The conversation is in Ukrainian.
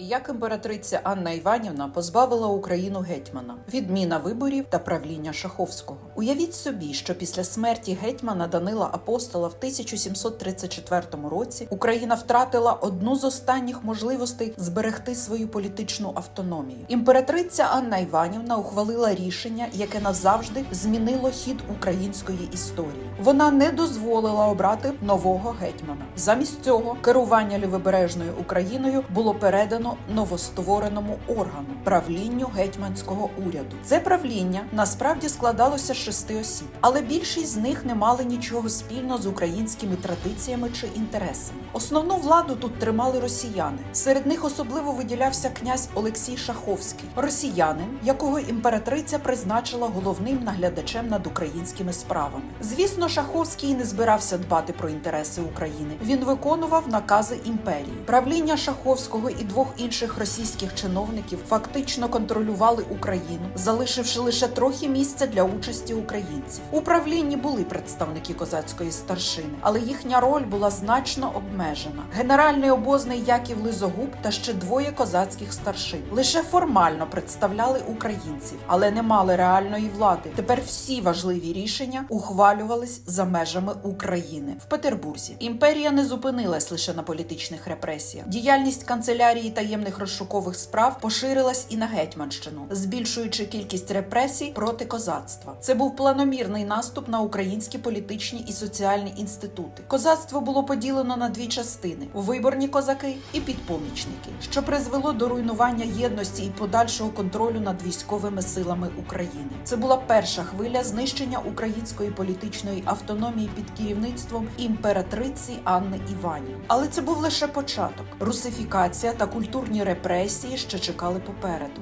Як імператриця Анна Іванівна позбавила Україну гетьмана, відміна виборів та правління Шаховського. Уявіть собі, що після смерті гетьмана Данила Апостола в 1734 році Україна втратила одну з останніх можливостей зберегти свою політичну автономію. Імператриця Анна Іванівна ухвалила рішення, яке назавжди змінило хід української історії. Вона не дозволила обрати нового гетьмана. Замість цього керування лівобережною Україною було передано новоствореному органу правлінню гетьманського уряду. Це правління насправді складалося з шести осіб, але більшість з них не мали нічого спільного з українськими традиціями чи інтересами. Основну владу тут тримали росіяни. Серед них особливо виділявся князь Олексій Шаховський, росіянин, якого імператриця призначила головним наглядачем над українськими справами. Звісно, Шаховський не збирався дбати про інтереси України. Він виконував накази імперії. Правління Шаховського і двох інших російських чиновників фактично контролювали Україну, залишивши лише трохи місця для участі українців. У правлінні були представники козацької старшини, але їхня роль була значно обмежена. Генеральний обозний Яків Лизогуб та ще двоє козацьких старшин лише формально представляли українців, але не мали реальної влади. Тепер всі важливі рішення ухвалювались за межами України в Петербурзі. Імперія не зупинилась лише на політичних репресіях. Діяльність канцелярії таємних розшукових справ поширилась і на Гетьманщину, збільшуючи кількість репресій проти козацтва. Це був планомірний наступ на українські політичні і соціальні інститути. Козацтво було поділено на дві частини: виборні козаки і підпомічники, що призвело до руйнування єдності і подальшого контролю над військовими силами України. Це була перша хвиля знищення української політичної автономії під керівництвом імператриці Анни Іванів. Але це був лише початок. Русифікація та культурні репресії ще чекали попереду.